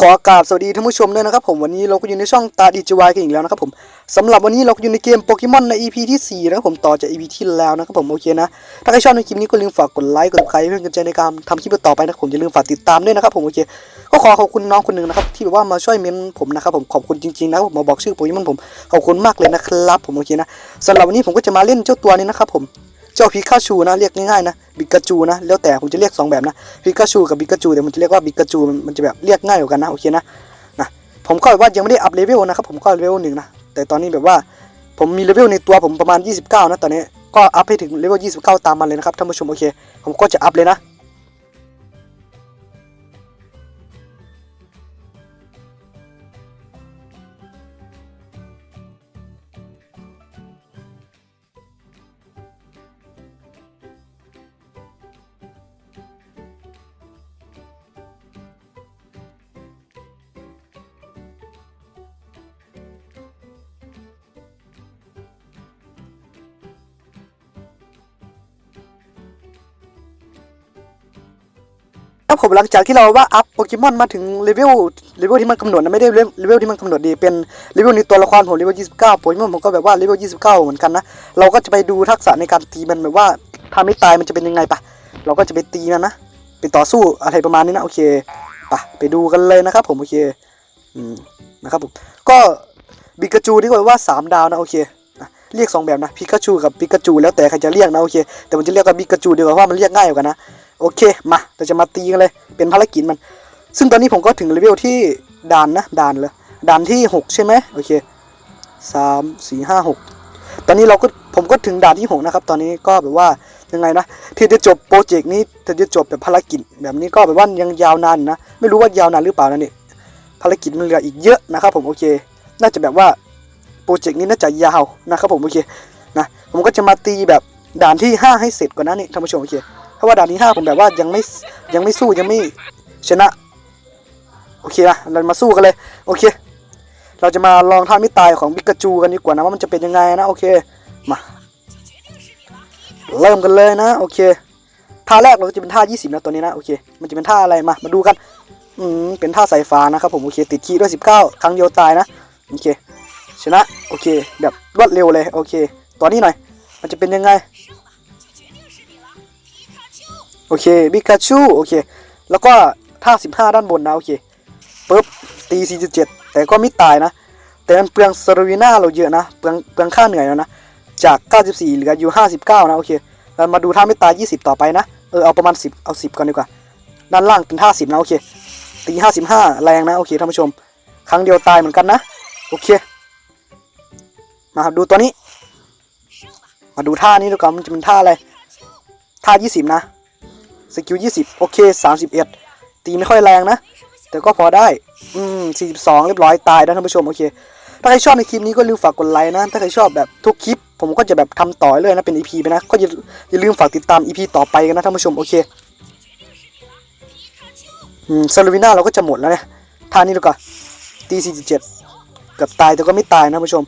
ขอกราบสวัสดีท่านผู้ชมด้วยนะครับผมวันนี้เราก็อยู่ในช่องตาดีจวายกันอีกแล้วนะครับผมสำหรับวันนี้เราก็อยู่ในเกมโปเกมอนใน EP ที่ 4 นะครับผมต่อจาก EP ที่แล้วนะครับผมโอเคนะ ถ้าใครชอบในคลิปนี้ก็ลืมฝากกดไลค์กดติดตามเพื่อนกำลังใจในการทำคลิปต่อไปนะครับผมอย่าลืมฝากติดตามด้วยนะครับผมโอเคก็ขอขอบคุณน้องคนหนึ่งนะครับที่แบบว่ามาช่วยเมนผมนะครับผมขอบคุณจริงๆนะครับผมมาบอกชื่อโปเกมอนผมขอบคุณมากเลยนะครับผมโอเคนะสำหรับวันนี้ผมก็จะมาเล่นเจ้าตัวนี้นะครับผม เจ้าพิกาชูนะเรียกง่ายๆนะบิกาจูนะแล้วแต่ผมจะเรียกสองแบบนะพิกาชูกับบิกาจูแต่ผมจะเรียกว่าบิกาจูมันจะแบบเรียกง่ายกว่ากันนะโอเคนะนะผมก็แบบว่ายังไม่ได้อัพเลเวลนะครับผมก็เลเวลหนึ่งนะแต่ตอนนี้แบบว่าผมมีเลเวลในตัวผมประมาณ 29 นะตอนนี้ก็อัพให้ถึงเลเวล29 ตามมาเลยนะครับท่านผู้ชมโอเค ผมก็จะอัพเลยนะ ครับผมหลังจากที่เราว่าอัพโปเกมอนมาถึงเลเวลเลเวลที่มันกำหนดนะไม่ได้เลเวลที่มันกำหนดดีเป็นเลเวลในตัวละครผมเลเวล29โปเกมอนผมก็แบบว่าเลเวล29 เหมือนกันนะเราก็จะไปดูทักษะในการตีมันแบบว่าถ้าไม่ตายมันจะเป็นยังไงปะเราก็จะไปตีมันนะไปต่อสู้อะไรประมาณนี้นะโอเคปะไปดูกันเลยนะครับผมโอเคอืมนะครับผมก็บิกาจูที่บอกว่าสามดาวนะโอเคเรียกสองแบบนะพิกาชูกับปิกาจูแล้วแต่ใครจะเรียกนะโอเคแต่ผมจะเรียกว่าบิกาจูดีกว่าเพราะว่ามันเรียกง่ายกว่านะ โอเคมาเราจะมาตีกันเลยเป็นภารกิจมัน ซึ่งตอนนี้ผมก็ถึงเลเวลที่ด่านนะด่านเลยด่านที่ 6 ใช่ไหมโอเคสามสี่ห้าหกตอนนี้เราก็ผมก็ถึงด่านที่6นะครับ ตอนนี้ก็แบบว่ายังไงนะที่จะจบโปรเจกต์นี้ที่จะจบแบบภารกิจ แบบนี้ก็แบบว่ายังยาวนานนะไม่รู้ว่ายาวนานหรือเปล่านะนี่ภารกิจมันเหลืออีกเยอะนะครับ ผมโอเค น่าจะแบบว่าโปรเจกต์นี้น่าจะยาวนะครับผมโอเคนะผมก็จะมาตีแบบด่านที่ 5 ให้เสร็จก่อนนะนี่ท่านผู้ชมโอเค เพราะว่าด่านที่ห้าผมแบบว่ายังไม่ยังไม่สู้ยังไม่ชนะ โอเคนะเรามาสู้กันเลย โอเค เราจะมาลองท่าไม่ตายของบิกาจูกันดีกว่านะว่ามันจะเป็นยังไงนะ โอเค มา เริ่มกันเลยนะ โอเค ท่าแรกเราจะเป็นท่า 20นะตัวนี้นะ โอเค มันจะเป็นท่าอะไร มา มาดูกัน อืม เป็นท่าสายฟ้านะครับผม โอเค ติดคีด้วย 19 ครั้งเดียวตายนะ โอเค ชนะ โอเค แบบรวดเร็วเลย โอเคตัวนี้หน่อย มันจะเป็นยังไง โอเคบิกาชูโอเค แล้วก็ท่า15ด้านบนนะโอเคปุ๊บตี47แต่ก็ไม่ตายนะ แต่มันเปลืองสโรวิน่าเราเยอะนะเปลืองเปลืองค่าเหนื่อยแล้วนะจาก94เหลืออยู่59นะโอเคเรามาดูท่าไม่ตาย20ต่อไปนะเออเอาประมาณ10เอา10ก่อนดีกว่าด้านล่างเป็นท่า10นะโอเคตี55แรงนะโอเคท่านผู้ชม ครั้งเดียวตายเหมือนกันนะโอเค มาดูตัวนี้ มาดูท่านี้ดูก่อนมันจะเป็นท่าอะไรท่า20นะ สกิล20โอเค31ตีไม่ค่อยแรงนะ แต่ก็พอได้ อืม42เรียบร้อยตายนะท่านผู้ชม โอเค ถ้าใครชอบในคลิปนี้ก็ลืมฝากกดไลค์นะ ถ้าใครชอบแบบทุกคลิป ผมก็จะแบบทำต่อเลยนะ เป็น EP ไปนะ ก็อย่าอย่าลืมฝากติดตาม EP ต่อไปกันนะท่านผู้ชม โอเค อืมซาลูวิน่าเราก็จะหมดแล้วเนี่ยท่านี้ดูก่อนตี47เกับตายแต่ก็ไม่ตายนะท่านผู้ชม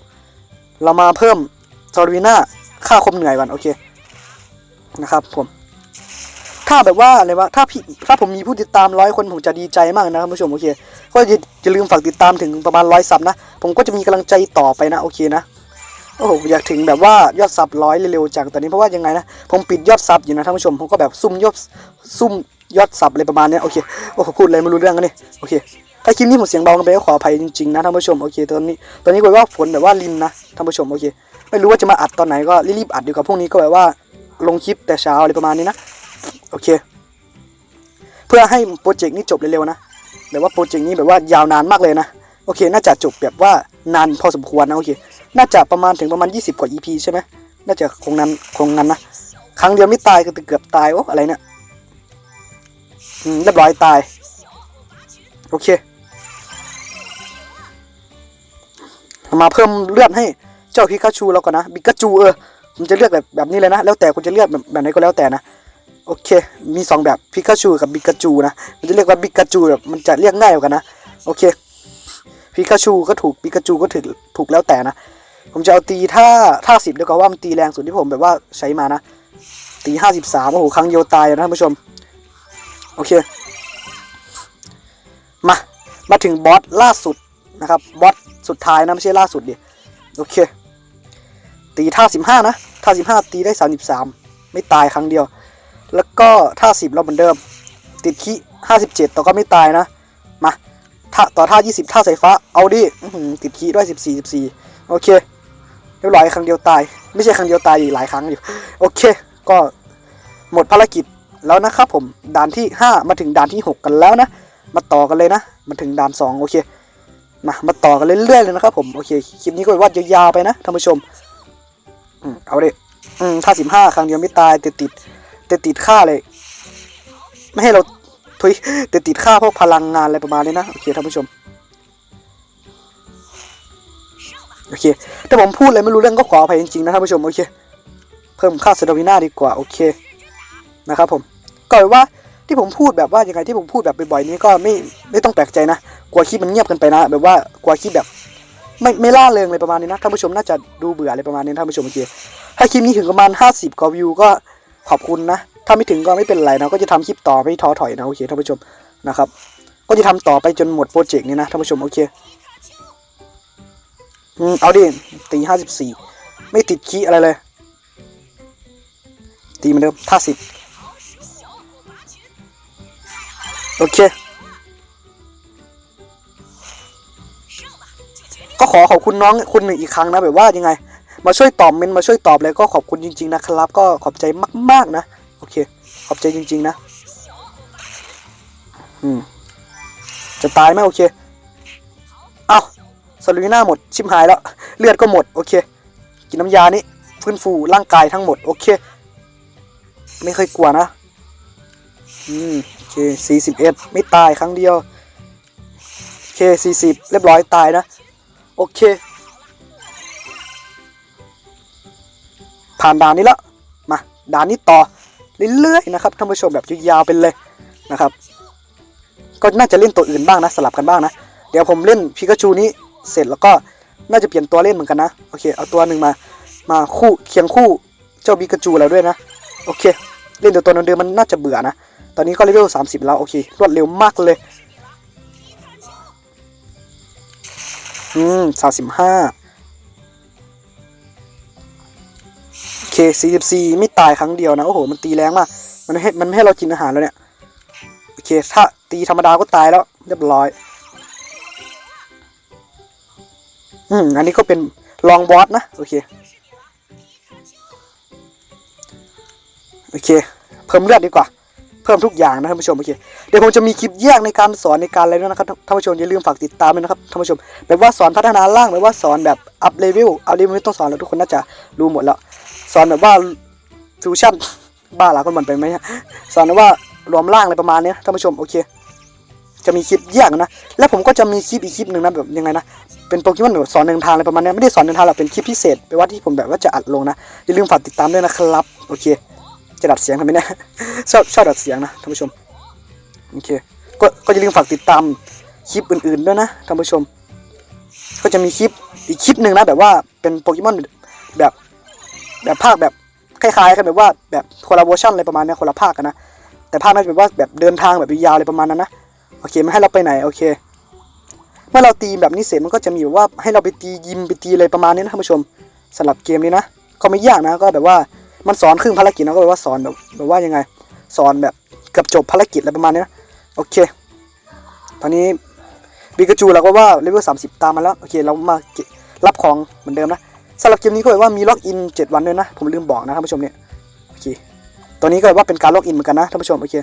เรามาเพิ่มซาลูวิน่าค่าคมเหนื่อยก่อน โอเค นะครับผม ถ้าแบบว่าอะไรวะถ้าพี่ถ้าผมมีผู้ติดตามร้อยคนผมจะดีใจมากนะครับผู้ชมโอเค ก็อย่าลืมฝากติดตามถึงประมาณร้อยซับนะ ผมก็จะมีกำลังใจต่อไปนะโอเคนะโอ้โหอยากถึงแบบว่ายอดซับร้อยเร็วๆจากตอนนี้เพราะว่ายังไงนะผมปิดยอดซับอยู่นะท่านผู้ชมผมก็แบบซุ่มยอดซุ่มยอดซับอะไรประมาณเนี้ยโอเคโอ้โหพูดอะไรไม่รู้เรื่องกันนี่โอเคถ้าคลิปนี้ผมเสียงเบากันไปก็ขออภัยจริงๆนะท่านผู้ชมโอเคตอนนี้ตอนนี้ก็ว่าฝนแบบว่าลินนะท่านผู้ชมโอเค ไม่รู้ว่าจะมาอัดตอนไหนก็รีบๆอัดดีกว่าพรุ่งนี้ก็แบบว่าลงคลิปแต่เช้าอะไรประมาณนี้นะ โอเค เพื่อให้โปรเจกต์นี้จบเร็วๆนะแบบว่าโปรเจกต์นี้แบบว่ายาวนานมากเลยนะ โอเค น่าจะจบแบบว่านานพอสมควรนะโอเค น่าจะประมาณถึงประมาณ 20 กว่า EP ใช่ไหมน่าจะคงนั้นคงนั้นนะ ครั้งเดียวไม่ตายก็เกือบตายโอ้อะไรเนี่ยอืมเรียบร้อยตาย โอเค มาเพิ่มเลือดให้เจ้าพิกาชูเราก่อนนะบิกาจูเออผมจะเลือกแบบแบบนี้เลยนะ แล้วแต่คุณจะเลือกแบบแบบไหนก็แล้วแต่นะ โอเค มีสองแบบพิกาชูกับบิกาจูนะ มันจะเรียกว่าบิกาจูแบบมันจะเรียกง่ายกว่ากันนะ โอเคพิกาชูก็ถูกบิกาจูก็ถูกถูกแล้วแต่นะ ผมจะเอาตีท่าท่าสิบดีกว่าว่ามันตีแรงสุดที่ผมแบบว่าใช้มานะ ตีห้าสิบสามโอ้โหครั้งเดียวตายนะท่านผู้ชม โอเค มา มาถึงบอสล่าสุดนะครับ บอสสุดท้ายนะไม่ใช่ล่าสุดดิ โอเค ตีท่าสิบห้านะ ท่าสิบห้าตีได้สามสิบสามไม่ตายครั้งเดียว แล้วก็ท่าสิบเราเหมือนเดิม ติดขี้ห้าสิบเจ็ดแต่ก็ไม่ตายนะ มาท่าต่อท่ายี่สิบท่าสายฟ้า เอาดิติดขี้ด้วยสิบสี่สิบสี่โอเค เรียบร้อยครั้งเดียวตาย ไม่ใช่ครั้งเดียวตายอีกหลายครั้งอยู่ โอเค ก็หมดภารกิจแล้วนะครับผม ด่านที่ห้ามาถึงด่านที่หกกันแล้วนะ มาต่อกันเลยนะ มาถึงด่านสองโอเค มา มาต่อกันเรื่อยๆเลยนะครับผม โอเค คลิปนี้ก็วาดยาวๆไปนะท่านผู้ชมเอาดิอืมท่าสิบห้าครั้งเดียวไม่ตายติดติด แติดติดค่าเลย ไม่ให้เราทุยแติดติดค่าพวกพลังงานอะไรประมาณนี้นะ โอเคท่านผู้ชม โอเค ถ้าผมพูดอะไรไม่รู้เรื่องก็ขออภัยจริงๆนะท่านผู้ชม โอเค เพิ่มค่าเตอร์วิน่าดีกว่า โอเค นะครับผมก็แบบว่าที่ผมพูดแบบว่ายังไงที่ผมพูดแบบบ่อยๆนี้ก็ไม่ไม่ต้องแปลกใจนะกลัวคลิปมันเงียบกันไปนะ แบบว่ากลัวคลิปแบบ ไม่ไม่ล่าเริงเลยประมาณนี้นะท่านผู้ชมน่าจะดูเบื่ออะไรประมาณนี้ท่านผู้ชมโอเคถ้าคลิปนี้ถึงประมาณ 50กว่าวิวก็ ขอบคุณนะ ถ้าไม่ถึงก็ไม่เป็นไรนะ ก็จะทำคลิปต่อไม่ท้อถอยนะโอเคท่านผู้ชมนะครับ ก็จะทำต่อไปจนหมดโปรเจกต์นี้นะท่านผู้ชมโอเคอืมเอาดิตีห้าสิบสี่ไม่ติดคีอะไรเลย ตีเหมือนเดิมท่าสิบโอเค ก็ขอขอบคุณน้องคุณหนึ่งอีกครั้งนะแบบว่ายังไง มาช่วยตอบเมนมาช่วยตอบเลยก็ขอบคุณจริง ๆ นะครับ ก็ขอบใจมาก ๆ นะ โอเค ขอบใจจริง ๆ นะ อืม จะตายไหมโอเค เอาสลูน่าหมด ชิมหายแล้ว เลือดก็หมด โอเค กินน้ำยานี้ฟื้นฟูร่างกายทั้งหมด โอเค ไม่เคยกลัวนะ อืม โอเคสี่สิบเอ็ดไม่ตายครั้งเดียว โอเคสี่สิบเรียบร้อยตายนะ โอเค ผ่านด่านนี้แล้วมาด่านนี้ต่อเรื่อยๆนะครับท่านผู้ชมแบบยาวๆไปเลยนะครับ ก็น่าจะเล่นตัวอื่นบ้างนะสลับกันบ้างนะ เดี๋ยวผมเล่นพิกาชูนี้เสร็จแล้วก็น่าจะเปลี่ยนตัวเล่นเหมือนกันนะโอเคเอาตัวหนึ่งมามาคู่เคียงคู่เจ้าพิกาจูแล้วด้วยนะโอเค เล่นตัวตัวเดิมๆมันน่าจะเบื่อนะตอนนี้ก็เลเวล30 แล้วโอเครวดเร็วมากเลยอืมสามสิบห้า เคสี่สิบสี่ไม่ตายครั้งเดียวนะ โอ้โห มันตีแรงมาก มันให้มันไม่ให้เรากินอาหารแล้วเนี่ย โอเค ถ้าตีธรรมดาก็ตายแล้ว เรียบร้อย อืม อันนี้ก็เป็นลองบอสนะ โอเค โอเค เพิ่มเลือดดีกว่า เพิ่มทุกอย่างนะท่านผู้ชม โอเค เดี๋ยวผมจะมีคลิปแยกในการสอนในการอะไรด้วยนะครับ ท่านผู้ชมอย่าลืมฝากติดตามด้วยนะครับ ท่านผู้ชม แบบว่าสอนพัฒนาร่างแบบว่าสอนแบบอัพเลเวล อัพเลเวลไม่ต้องสอนแล้วทุกคนน่าจะรู้หมดแล้ว สอนแบบว่าฟิวชั่นบ้าหลาคนมันไปไหมฮะสอนแบบว่ารวมร่างอะไรประมาณนี้ท่านผู้ชมโอเค จะมีคลิปแยกนะ แล้วผมก็จะมีคลิปอีกคลิปหนึ่งนะแบบยังไงนะเป็นโปเกมอนแบบสอนเดินทางอะไรประมาณนี้ไม่ได้สอนเดินทางหรอกเป็นคลิปพิเศษไปว่าที่ผมแบบว่าจะอัดลงนะอย่าลืมฝากติดตามด้วยนะครับโอเค จะดัดเสียงทำไมเนี่ยชอบชอบดัดเสียงนะท่านผู้ชมโอเคก็ก็อย่าลืมฝากติดตามคลิปอื่นๆด้วยนะท่านผู้ชม ก็จะมีคลิปอีกคลิปหนึ่งนะแบบว่าเป็นโปเกมอนแบบ แบบภาคแบบคล้ายๆกันแบบว่าแบบคนละเวอร์ชันอะไรประมาณเนี้ยคนละภาคกันนะแต่ภาคนั้นจะแบบว่าแบบเดินทางแบบยาวๆอะไรประมาณนั้นนะโอเคไม่ให้เราไปไหนโอเค เมื่อเราตีแบบนี้เสร็จมันก็จะมีแบบว่าให้เราไปตียิมไปตีอะไรประมาณนี้นะท่านผู้ชมสำหรับเกมนี้นะก็ไม่ยากนะก็แบบว่ามันสอนครึ่งภารกิจนะก็แบบว่าสอนแบบแบบว่ายังไง สอนแบบเกือบจบภารกิจอะไรประมาณนี้นะโอเค ตอนนี้บิกาจูเราก็ว่าเลเวล30ตามมาแล้วโอเคเรามารับของเหมือนเดิมนะ สำหรับเกมนี้ก็แบบว่ามีล็อกอิน 7 วันด้วยนะ ผมลืมบอกนะท่านผู้ชมเนี่ยโอเคตัวนี้ก็แบบว่าเป็นการล็อกอินเหมือนกันนะท่านผู้ชมโอเค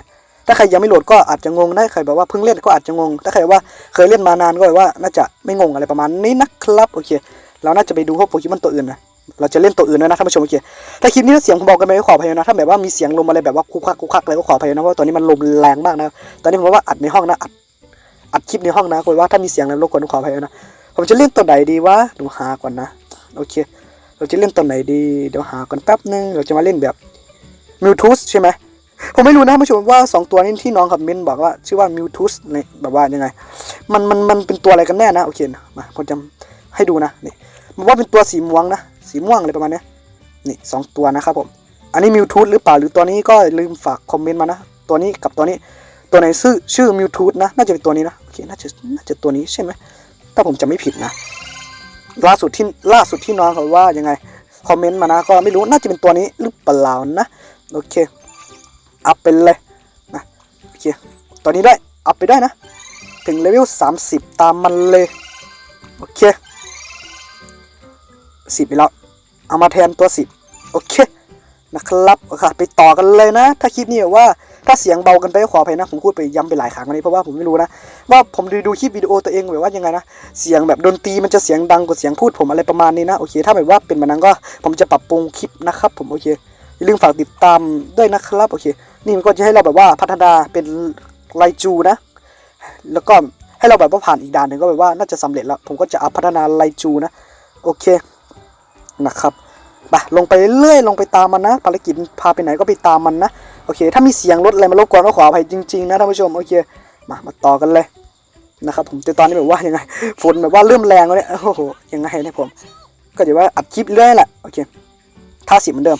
ถ้าใครยังไม่โหลดก็อาจจะงงนะใครแบบว่าเพิ่งเล่นก็อาจจะงง ถ้าใครว่าเคยเล่นมานานก็แบบว่าน่าจะไม่งงอะไรประมาณนี้นะครับโอเค เราน่าจะไปดูพวกโปเกมอนตัวอื่นนะเราจะเล่นตัวอื่นด้วยนะท่านผู้ชมโอเคถ้าคลิปนี้เสียงผมบอกกันไปก็ขออภัยนะถ้าแบบว่ามีเสียงลมอะไรแบบว่าคุกคักคุกคักอะไรก็ขออภัยนะเพราะตอนนี้มันลมแรงมากนะตอนนี้ผมว่าอัดในห้องนะอัดอัดคลิปในห้องนะก็ว่าถ้ามีเสียงอะไรรบกวนขออภัยนะผมจะเล่นตัวไหนดีวะดูหาก่อนนะ โอเค เราจะเล่นตัวไหนดี เดี๋ยวหาก่อนแป๊บนึง เราจะมาเล่นแบบมิวทูสใช่ไหมผมไม่รู้นะผู้ชมว่าสองตัวนี้ที่น้องกับเมนบอกว่า ชื่อว่ามิวทูสในแบบว่ายังไง มันมันมันเป็นตัวอะไรกันแน่นะโอเคนะมาผมจะให้ดูนะนี่มันว่าเป็นตัวสีม่วงนะ สีม่วงอะไรประมาณนี้นี่สองตัวนะครับผม อันนี้มิวทูสหรือเปล่าหรือตัวนี้ก็ลืมฝากคอมเมนต์มานะ ตัวนี้กับตัวนี้ ตัวไหนชื่อชื่อมิวทูธนะ น่าจะเป็นตัวนี้นะโอเคน่าจะน่าจะตัวนี้ใช่ไหมถ้าผมจำไม่ผิดนะ ล่าสุดที่ล่าสุดที่น้องเขาว่ายังไงคอมเมนต์มานะก็ไม่รู้น่าจะเป็นตัวนี้หรือเปล่านะโอเคอัพไปเลยนะโอเคตัวนี้ได้อัพไปได้นะ ถึงเลเวล30 ตามมันเลยโอเคสิบไปแล้วเอามาแทนตัวสิบโอเคนะครับโอเคไปต่อกันเลยนะ ถ้าคลิปนี้แบบว่าถ้าเสียงเบากันไปก็ขออภัยนะผมพูดไปย้ำไปหลายครั้งวันนี้เพราะว่าผมไม่รู้นะ ว่าผมดูดูคลิปวิดีโอตัวเองแบบว่ายังไงนะ เสียงแบบดนตรีมันจะเสียงดังกว่าเสียงพูดผมอะไรประมาณนี้นะ โอเค ถ้าแบบว่าเป็นแบบนั้นก็ผมจะปรับปรุงคลิปนะครับ ผมโอเค อย่าลืมฝากติดตามด้วยนะครับ โอเค นี่มันก็จะให้เราแบบว่าพัฒนาเป็นไลจูนะ แล้วก็ให้เราแบบว่าผ่านอีกด่านหนึ่งก็แบบว่าน่าจะสำเร็จแล้ว ผมก็จะอัพพัฒนาไลจูนะ โอเค นะครับไปลงไปเรื่อยลงไปตามมันนะ ภารกิจพาไปไหนก็ไปตามมันนะ โอเค ถ้ามีเสียงรถอะไรมารบกวนก็ขออภัยจริงๆนะท่านผู้ชม โอเค มามาต่อกันเลยนะครับผมแต่ตอนนี้แบบว่ายังไงฝนแบบว่าเริ่มแรงแล้วเนี่ยโอ้โหยังไงเนี่ยผม ก็เดี๋ยวว่าอัดคลิปเรื่อยแหละโอเคท่าสิบเหมือนเดิม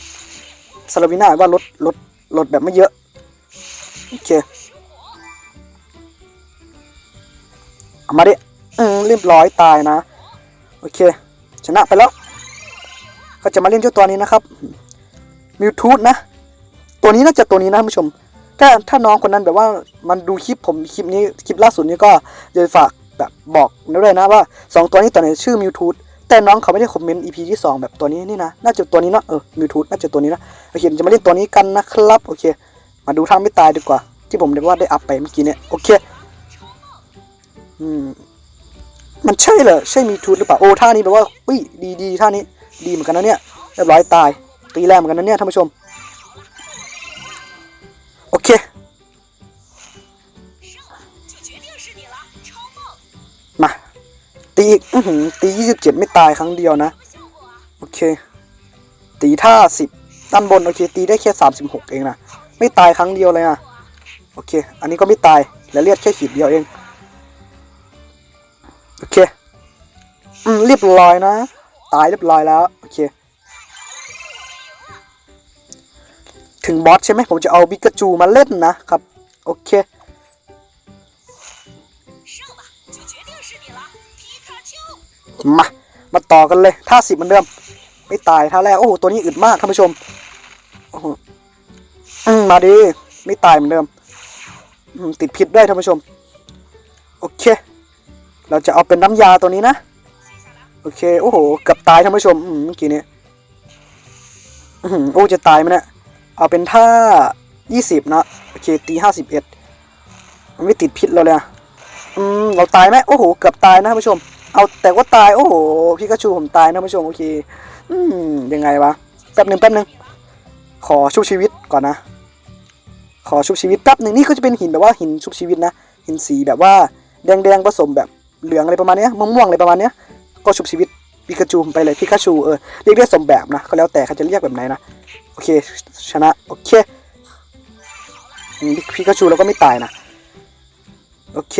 สลาวิน่าว่ารถรถรถแบบไม่เยอะโอเคเอามาดิอืมเรียบร้อยตายนะ โอเค ชนะไปแล้ว ก็จะมาเล่นเจ้าตัวนี้นะครับมิวทูธนะ ตัวนี้น่าจะตัวนี้นะท่านผู้ชม ถ้าถ้าน้องคนนั้นแบบว่ามันดูคลิปผมคลิปนี้คลิปล่าสุดนี้ก็จะฝากแบบบอกด้วยนะว่าสองตัวนี้ตัวไหนชื่อมิวทูธแต่น้องเขาไม่ได้คอมเมนต์ EP ที่สองแบบตัวนี้นี่นะ น่าจะตัวนี้เนาะเออมิวทูธน่าจะตัวนี้นะโอเคจะมาเล่นตัวนี้กันนะครับ โอเค มาดูท่าไม่ตายดีกว่า ที่ผมเรียกว่าได้อัพไปเมื่อกี้เนี่ยโอเคอืมมันใช่เหรอใช่มีทูตหรือเปล่าโอ้ท่านี้แปลว่าอุ้ยดีดีท่านี้ดีเหมือนกันนะเนี่ยเรียบร้อยตายตีแรงเหมือนกันนะเนี่ยท่านผู้ชม โอเคมาตีอีกอื้อหือตียี่สิบเจ็ดไม่ตายครั้งเดียวนะ โอเค ตีท่าสิบด้านบนโอเค ตีได้แค่สามสิบหกเองนะไม่ตายครั้งเดียวเลยอะโอเค อันนี้ก็ไม่ตายและเลือดแค่ขีดเดียวเอง โอเค อืมเรียบร้อยนะ ตายเรียบร้อยแล้ว โอเค ถึงบอสใช่ไหมผมจะเอาบิกาจูมาเล่นนะครับ โอเคมา มาต่อกันเลยท่าสิบเหมือนเดิม ไม่ตายท่าแรก โอ้โห ตัวนี้อึดมากท่านผู้ชมโอ้โหอืมมาดีไม่ตายเหมือนเดิมอืมติดพิษด้วยท่านผู้ชม โอเค เราจะเอาเป็นน้ำยาตัวนี้นะ โอเค โอ้โห เกือบตายท่านผู้ชมอืมเมื่อกี้นี้อื้อหือโอ้จะตายไหมเนี่ย เอาเป็นท่ายี่สิบนะโอเคตีห้าสิบเอ็ดมันไม่ติดพิษเราเลยอะอืมเราตายไหมโอ้โห เกือบตายนะท่านผู้ชม เอาแต่ว่าตาย โอ้โห พี่กระชูผมตายนะท่านผู้ชม โอเค อืม ยังไงวะ แป๊บหนึ่งแป๊บหนึ่งขอชุบชีวิตก่อนนะ ขอชุบชีวิตแป๊บหนึ่งนี่ก็จะเป็นหินแบบว่าหินชุบชีวิตนะ หินสีแบบว่าแดงๆผสมแบบเหลืองอะไรประมาณเนี้ยม่วงๆอะไรประมาณเนี้ยก็ชุบชีวิตปิกาจูไปเลยพิกาชูเออเรียกได้สมแบบนะก็แล้วแต่เขาจะเรียกแบบไหนนะ โอเค ชนะ โอเคพิกาชูเราก็ไม่ตายนะ โอเค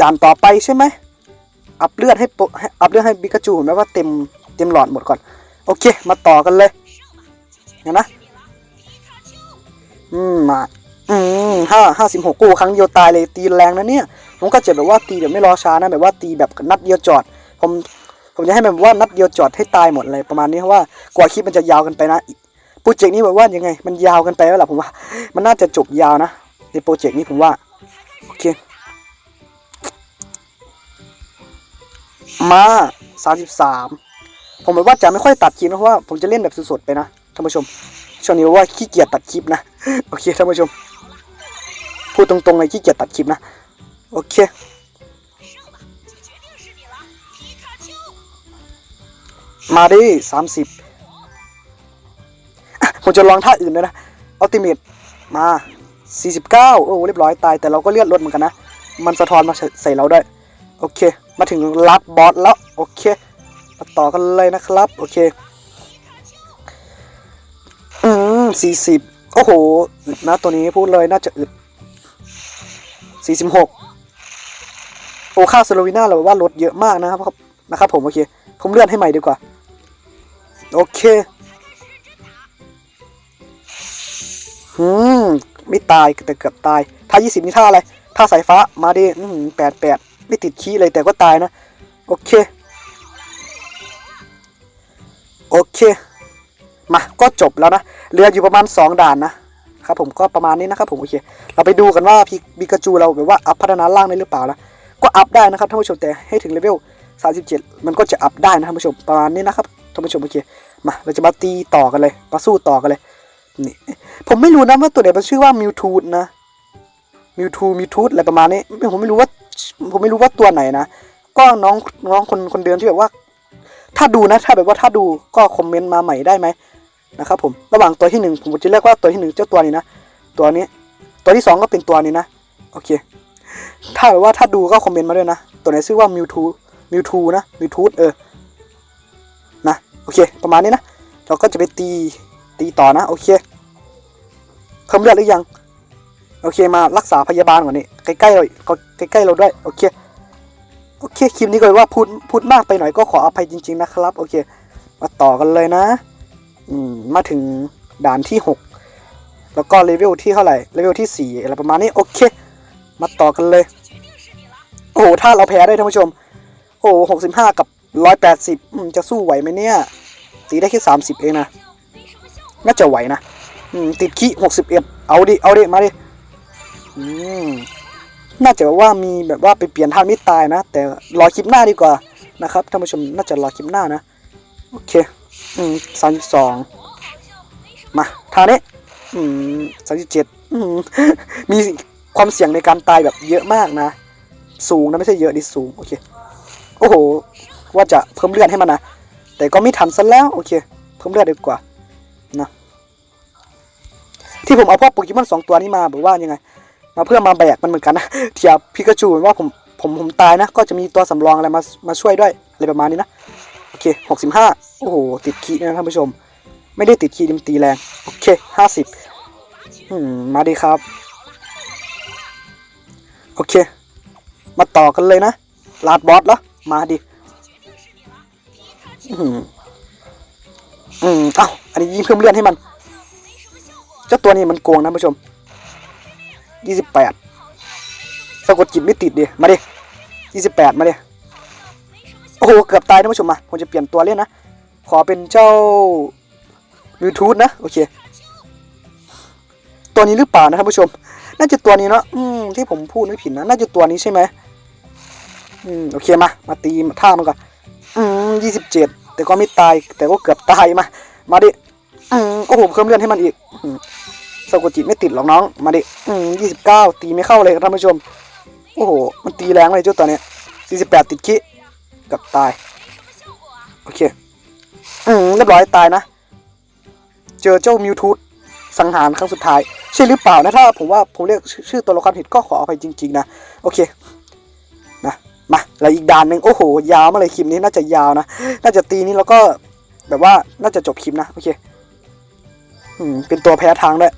ด่านต่อไปใช่ไหม อัพเลือดให้โปอัพเลือดให้ปิกาจูเห็นไหมว่าเต็ม เต็มหลอดหมดก่อน โอเค มาต่อกันเลยเห็นนะอืมมาอืมห้าห้าสิบหกกูครั้งเดียวตายเลยตีแรงนะเนี่ยผมก็เจะแบบว่าตีแบบไม่รอช้านะแบบว่าตีแบบนัดเดียวจอด ผม ผมจะให้มันว่านัดเดียวจอดให้ตายหมดเลยประมาณนี้เพราะว่ากว่าคลิปมันจะยาวกันไปนะโปรเจกต์นี้แบบว่ายังไง มันยาวกันไปแล้วล่ะผมว่า มันน่าจะจบยาวนะในโปรเจกต์นี้ผมว่าโอเคมาสามสิบสามผมแบบว่าจะไม่ค่อยตัดคลิปนะเพราะว่าผมจะเล่นแบบสดๆไปนะท่านผู้ชมช่วงนี้ว่าขี้เกียจตัดคลิปนะโอเคท่านผู้ชมพูดตรงๆเลยขี้เกียจตัดคลิปนะโอเค มาดิสามสิบผมจะลองท่าอื่นด้วยนะอัลติเมตมาสี่สิบเก้าโอ้เรียบร้อยตาย แต่เราก็เลือดลดเหมือนกันนะ มันสะท้อนมาใส่เราด้วย โอเค มาถึงลัดบอสแล้ว โอเค มาต่อกันเลยนะครับ โอเค อืมสี่สิบโอ้โหอึดนะตัวนี้พูดเลยน่าจะอึดสี่สิบหกโอ้ค่าสโลวิน่าเราว่าลดเยอะมากนะครับนะครับผม โอเค ผมเลื่อนให้ใหม่ดีกว่า โอเคอืมไม่ตายแต่เกือบตายท่ายี่สิบนี่ท่าอะไรท่าสายฟ้ามาดิแปดแปดไม่ติดขี้เลยแต่ก็ตายนะ โอเค โอเค มาก็จบแล้วนะเหลืออยู่ประมาณ 2 ด่านนะครับผมก็ประมาณนี้นะครับผมโอเค เราไปดูกันว่าพีบิกาจูเราแบบว่าอัพพัฒนาล่างได้หรือเปล่านะก็อัพได้นะครับท่านผู้ชมแต่ให้ถึงเลเวล37 มันก็จะอัพได้นะท่านผู้ชมประมาณนี้นะครับท่านผู้ชมโอเค มาเราจะมาตีต่อกันเลยมาสู้ต่อกันเลยนี่ผมไม่รู้นะว่าตัวไหนมันชื่อว่ามิวทูดนะมิวทูมิวทูดอะไรประมาณนี้ผมไม่รู้ว่าผมไม่รู้ว่าตัวไหนนะก็น้องน้องคนคนเดิมที่แบบว่า ถ้าดูนะ ถ้าแบบว่าถ้าดูก็คอมเมนต์มาใหม่ได้ไหมนะครับผมระหว่างตัวที่หนึ่งผมจะเรียกว่าตัวที่หนึ่งเจ้าตัวนี้นะตัวนี้ ตัวที่สองก็เป็นตัวนี้นะโอเค ถ้าแบบว่าถ้าดูก็คอมเมนต์มาด้วยนะ ตัวไหนชื่อว่ามิวทูมิวทูนะมิวทูเออ โอเค ประมาณนี้นะ เราก็จะไปตี ตีต่อนะ โอเค เพิ่มเลือดหรือยัง โอเค มารักษาพยาบาลก่อนนี่ใกล้ๆเราก็ใกล้ๆเราด้วย โอเค โอเค คลิปนี้ก็เลยว่าพูด พูดมากไปหน่อยก็ขออภัยจริง ๆ นะครับ โอเค มาต่อกันเลยนะ อืม มาถึงด่านที่ 6 แล้วก็เลเวลที่เท่าไหร่ เลเวลที่ 4 อะไรประมาณนี้ โอเค มาต่อกันเลย โอ้โห ถ้าเราแพ้ได้ท่านผู้ชม โอ้หกสิบห้ากับ ร้อยแปดสิบจะสู้ไหวไหมเนี่ย ตีได้แค่สามสิบเองนะ น่าจะไหวนะอืมติดขี้หกสิบเอ็ดเอาดิ เอาดิ มาดิอืมน่าจะว่ามีแบบว่าไปเปลี่ยนท่าไม่ตายนะ แต่รอคลิปหน้าดีกว่านะครับท่านผู้ชมน่าจะรอคลิปหน้านะ โอเค อืมสามสิบสองมาท่านี้อืมสามสิบเจ็ดอืมมีความเสี่ยงในการตายแบบเยอะมากนะ สูงนะไม่ใช่เยอะดิสูง โอเค โอ้โห ว่าจะเพิ่มเลือดให้มันนะ แต่ก็ไม่ทันซะแล้วโอเค เพิ่มเลือดดีกว่านะที่ผมเอาพวกโปเกมอนสองตัวนี้มาบอกว่ายังไง มาเพื่อมาแบกมันเหมือนกันนะเทียบพิกาจูว่าผมผมผมตายนะ ก็จะมีตัวสำรองอะไรมามาช่วยด้วยอะไรประมาณนี้นะโอเคหกสิบห้าโอ้โหติดคีนะท่านผู้ชม ไม่ได้ติดคีดิมตีแรงโอเคห้าสิบมาดีครับ โอเค มาต่อกันเลยนะลาดบอสแล้วมาดิ อืมอืมเอ้าอันนี้ยิ่งเพิ่มเลือดให้มัน เจ้าตัวนี้มันโกงนะผู้ชมยี่สิบแปดสะกดจิตไม่ติดดิมาดิยี่สิบแปดมาดิโอ้โหเกือบตายท่านผู้ชมมาผมจะเปลี่ยนตัวเล่นนะขอเป็นเจ้ามิวทูธนะโอเคตัวนี้หรือเปล่านะท่านผู้ชม น่าจะตัวนี้เนาะอืมที่ผมพูดไม่ผิดนะ น่าจะตัวนี้ใช่ไหมอืมโอเคมา มาตีท่ามันก่อน อืมยี่สิบเจ็ดแต่ก็ไม่ตาย แต่ก็เกือบตายมา มาดิ อืมโอ้โหเพิ่มเลือดให้มันอีกอืมสะกดจิตไม่ติดหรอกน้อง มาดิ อืมยี่สิบเก้าตีไม่เข้าเลยครับท่านผู้ชม โอ้โห มันตีแรงเลยเจ้าตัวเนี้ยสี่สิบแปดติดคิกับตาย โอเค อืมเรียบร้อยตายนะ เจอเจ้ามิวทูธสังหารครั้งสุดท้าย ใช่หรือเปล่านะถ้าผมว่าผมเรียกชื่อชื่อตัวละครผิดก็ขออภัยจริง ๆ นะ โอเค นะ มาแล้วอีกด่านหนึ่งโอ้โห ยาวมาเลยคลิปนี้น่าจะยาวนะ น่าจะตีนี้แล้วก็แบบว่าน่าจะจบคลิปนะ โอเคอืมเป็นตัวแพ้ทางด้วย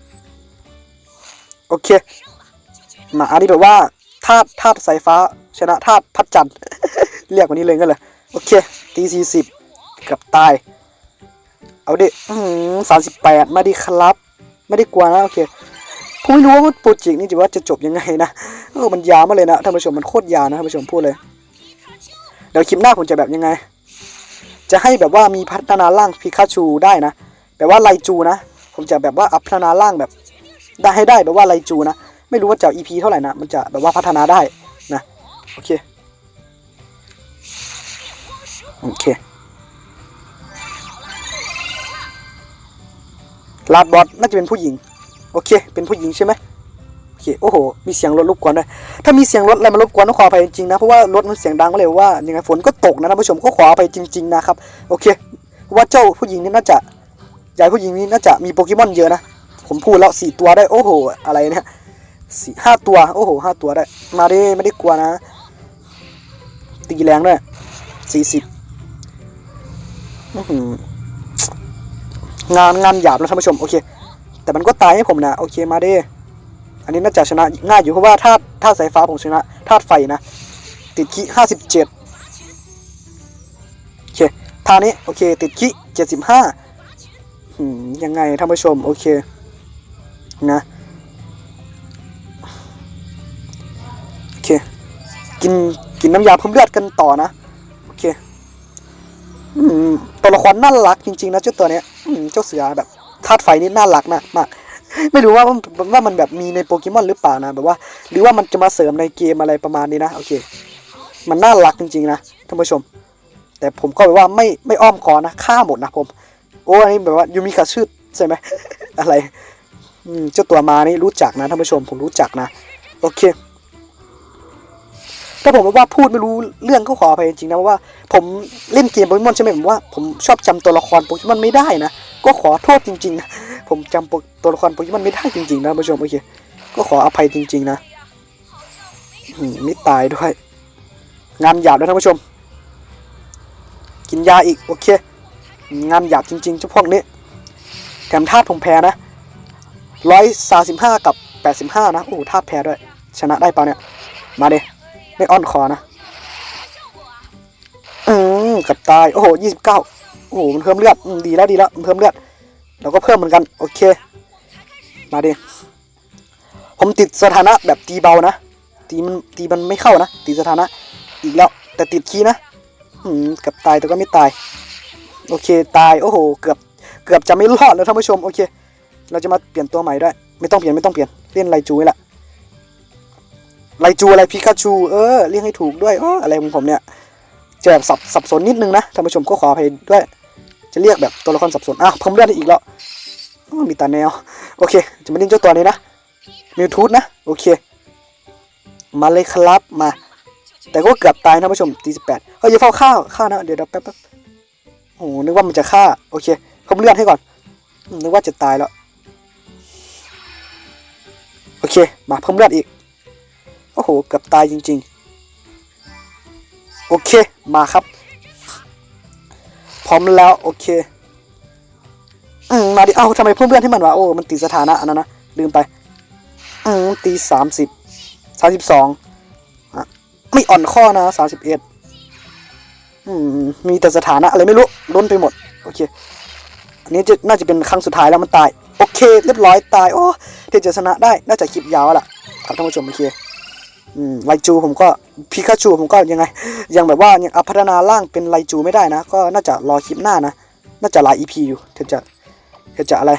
โอเค มาอันนี้แบบว่าธาตุธาตุสายฟ้า ชนะธาตุพัดจันทร์เรียกว่านี้เลยกันเลยโอเค ตีสี่สิบกับตาย เอาดิสามสิบแปดมาดิครับ ไม่ได้กลัวนะ โอเค ผมไม่รู้ว่าโปรเจกต์นี้จะว่าจะจบยังไงนะเออมันยาวมากเลยนะท่านผู้ชมมันโคตรยาวนะท่านผู้ชมพูดเลยเดี๋ยวคลิปหน้าผมจะแบบยังไง จะให้แบบว่ามีพัฒนาร่างพิคาชูได้นะแบบว่าไลจูนะ ผมจะแบบว่าอัพพัฒนาร่างแบบ ได้ให้ได้แบบว่าไลจูนะ ไม่รู้ว่าจะ EP เท่าไหร่นะ มันจะแบบว่าพัฒนาได้นะ โอเค โอเคลาดบอสน่าจะเป็นผู้หญิง โอเค เป็นผู้หญิงใช่ไหมโอเคโอ้โห มีเสียงรถรบกวนด้วยถ้ามีเสียงรถอะไรมารบกวนต้องขออภัยจริงๆนะเพราะว่ารถมันเสียงดังก็เลยว่ายังไงฝนก็ตกนะท่านผู้ชมก็ขออภัยจริง ๆนะครับโอเคว่าเจ้าผู้หญิงนี่น่าจะยายผู้หญิงนี่น่าจะมีโปเกมอนเยอะนะผมพูดแล้วสี่ตัวได้โอ้โห อะไรเนี่ยสี่ห้าตัวโอ้โหห้าตัวได้ มาดิไม่ได้กลัวนะ ตีแรงด้วยสี่สิบงานงานหยาบแล้วท่านผู้ชม โอเค แต่มันก็ตายให้ผมนะโอเคมาเด้อันนี้น่าจะชนะง่ายอยู่เพราะว่าธาตุธาตุสายฟ้าผมชนะธาตุไฟนะ ติดขี้ห้าสิบเจ็ดโอเคท่านี้โอเค ติดขี้เจ็ดสิบห้ายังไงท่านผู้ชมโอเคนะโอเคกินกินน้ำยาเพิ่มเลือดกันต่อนะโอเคตัวละครน่ารักจริงๆนะเจ้าตัวเนี้ยเจ้าเสือแบบ ธาตุไฟนี่น่ารักนะมาก ไม่รู้ว่าว่ามันแบบมีในโปเกมอนหรือเปล่านะแบบว่า หรือว่ามันจะมาเสริมในเกมอะไรประมาณนี้นะโอเค มันน่ารักจริงๆนะท่านผู้ชม แต่ผมก็แบบว่าไม่ไม่อ้อมคอนะฆ่าหมดนะผม โอ้อันนี้แบบว่ายูมิคาชื่อใช่ไหมอะไรเจ้าตัวมานี่รู้จักนะท่านผู้ชมผมรู้จักนะ โอเค ถ้าผมว่าพูดไม่รู้เรื่องก็ขออภัยจริงๆนะเพราะว่าผมเล่นเกมโปเกมอนใช่ไหมผมว่าผมชอบจำตัวละครโปเกมอนไม่ได้นะก็ขอโทษจริงๆนะผมจำโปตัวละครโปเกมอนไม่ได้จริงๆนะท่านผู้ชมโอเคก็ขออภัยจริง ๆ นะมไม่ตายด้วย งานหยาบนะท่านผู้ชม กินยาอีกโอเค งานหยาบจริงๆเจ้าพวกนี้แถมธาตุผมแพ้นะร้อยสาสิบห้ากับแปดสิบห้านะ โอ้ธาตุแพ้ด้วย ชนะได้เปล่าเนี่ย มาเด ไม่อ้อนคอนะ อืมกับตาย โอ้โหยี่สิบเก้าโอ้โห มันเพิ่มเลือดดีแล้วดีแล้วมันเพิ่มเลือด เราก็เพิ่มเหมือนกัน โอเค มาดิ ผมติดสถานะแบบตีเบานะ ตีมันตีมันไม่เข้านะตีสถานะ อีกแล้ว แต่ติดคีนะ อืมกับตายแต่ก็ไม่ตาย โอเค ตาย โอ้โห เกือบ เกือบจะไม่รอดแล้วท่านผู้ชม โอเค เราจะมาเปลี่ยนตัวใหม่ด้วยไม่ต้องเปลี่ยน ไม่ต้องเปลี่ยน เล่นไลจูนี่แหละ ไลจูอะไรพิกาชูเออเรียกให้ถูกด้วยอ้ออะไรของผมเนี่ยจะแบบสับสับสนนิดนึงนะท่านผู้ชมก็ขออภัยด้วย จะเรียกแบบตัวละครสับสนอะเพิ่มเลือดอีกแล้วมีตาแนว โอเค จะมาเล่นเจ้าตัวนี้นะมิวทูธนะ โอเค มาเลยครับมา แต่ก็เกือบตายนะท่านผู้ชมตีสิบแปดเฮ้ยอย่าเฝ้าข้าวข้านะ เดี๋ยวเดี๋ยวแป๊บแป๊บโอ้โหนึกว่ามันจะฆ่า โอเคเพิ่มเลือดให้ก่อนนึกว่าจะตายแล้ว โอเค มาเพิ่มเลือดอีก โอ้โห เกือบตายจริง ๆ โอเค มาครับ พร้อมแล้ว โอเค อืม มาดิ เอ้าทำไมเพิ่มเลื่อดให้มันวะ โอ้ มันติดสถานะอันนั้นนะ ลืมไป อืม ตีสามสิบ สามสิบสองไม่อ่อนข้อนะสามสิบเอ็ดอืม มีแต่สถานะอะไรไม่รู้ ล้นไปหมด โอเค อันนี้จะน่าจะเป็นครั้งสุดท้ายแล้วมันตาย โอเค เรียบร้อยตาย โอ้เทจะชนะได้ น่าจะคลิปยาวแล้วล่ะ ครับท่านผู้ชมโอเคอืม ไลจูผมก็พิคาชูผมก็ยังไง ยังแบบว่ายังอัพัฒนาร่างเป็นไลจูไม่ได้นะ ก็น่าจะรอคลิปหน้านะ น่าจะหลาย EP อยู่ถึงจะถึงจะอะไร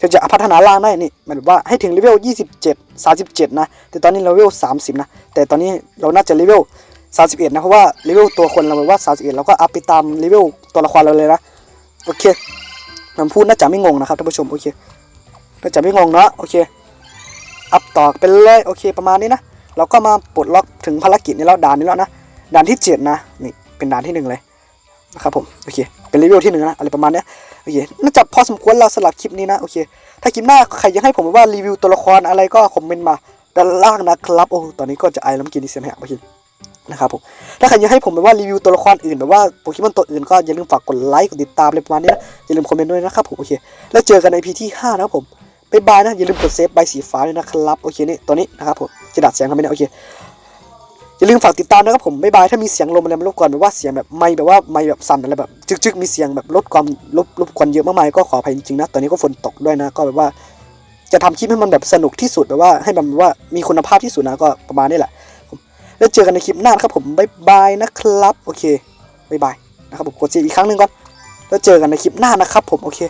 ถึงจะพัฒนาร่างได้นี่หมายถึงว่าให้ถึงเลเวล 27 37 นะ แต่ตอนนี้เลเวล 30 นะ แต่ตอนนี้เราน่าจะเลเวล 31 นะ เพราะว่าเลเวลตัวคนเราแบบว่า 31 เราก็อัพไปตามเลเวลตัวละครเราเลยนะ โอเคผมพูดน่าจะไม่งงนะครับท่านผู้ชม โอเค น่าจะไม่งงเนาะ โอเค อัพต่อไปเลยโอเคประมาณนี้นะ เราก็มาปลดล็อกถึงภารกิจนี้แล้วด่านนี้แล้วนะ ด่านที่เจ็ดนะ นี่เป็นด่านที่หนึ่งเลยนะครับผมโอเคเป็นรีวิวที่หนึ่งนะอะไรประมาณนี้โอเคน่าจะพอสมควรเราสำหรับคลิปนี้นะโอเค ถ้าคลิปหน้าใครยังให้ผมว่ารีวิวตัวละครอะไรก็คอมเมนต์มาด้านล่างนะครับโอ้ตอนนี้ก็จะไอล้วเมื่อกี้นี่เสียงแหบไปทีนะครับผมถ้าใครยังให้ผมแบบว่ารีวิวตัวละครอื่นแบบว่าโปเกมอนตัวอื่นก็อย่าลืมฝากกดไลค์กดติดตามอะไรประมาณนี้นะอย่าลืมคอมเมนต์ด้วยนะครับผมโอเคแล้วเจอกันในพีที่ห้านะครับผม บายบายนะ อย่าลืมกดเซฟใบสีฟ้าด้วยนะครับ โอเคนี่ตัวนี้นะครับผมจะดัดเสียงทำไมเนี่ยโอเค อย่าลืมฝากติดตามนะครับผมบายบาย ถ้ามีเสียงลมอะไรมารบกวนแบบว่าเสียงแบบไม่แบบว่าไม่แบบสั่นอะไรแบบจึกๆมีเสียงแบบลดความลบรบกวนเยอะมากมายก็ขออภัยจริงๆนะ ตอนนี้ก็ฝนตกด้วยนะ ก็แบบว่า จะทำคลิปให้มันแบบสนุกที่สุดแบบว่าให้มันแบบว่ามีคุณภาพที่สุดนะก็ประมาณนี้แหละ แล้วเจอกันในคลิปหน้านะครับผมบายบายนะครับ โอเคบายบายนะครับผมกดเซฟอีกครั้งหนึ่งก่อนแล้วเจอกันในคลิปหน้านะครับผมโอเค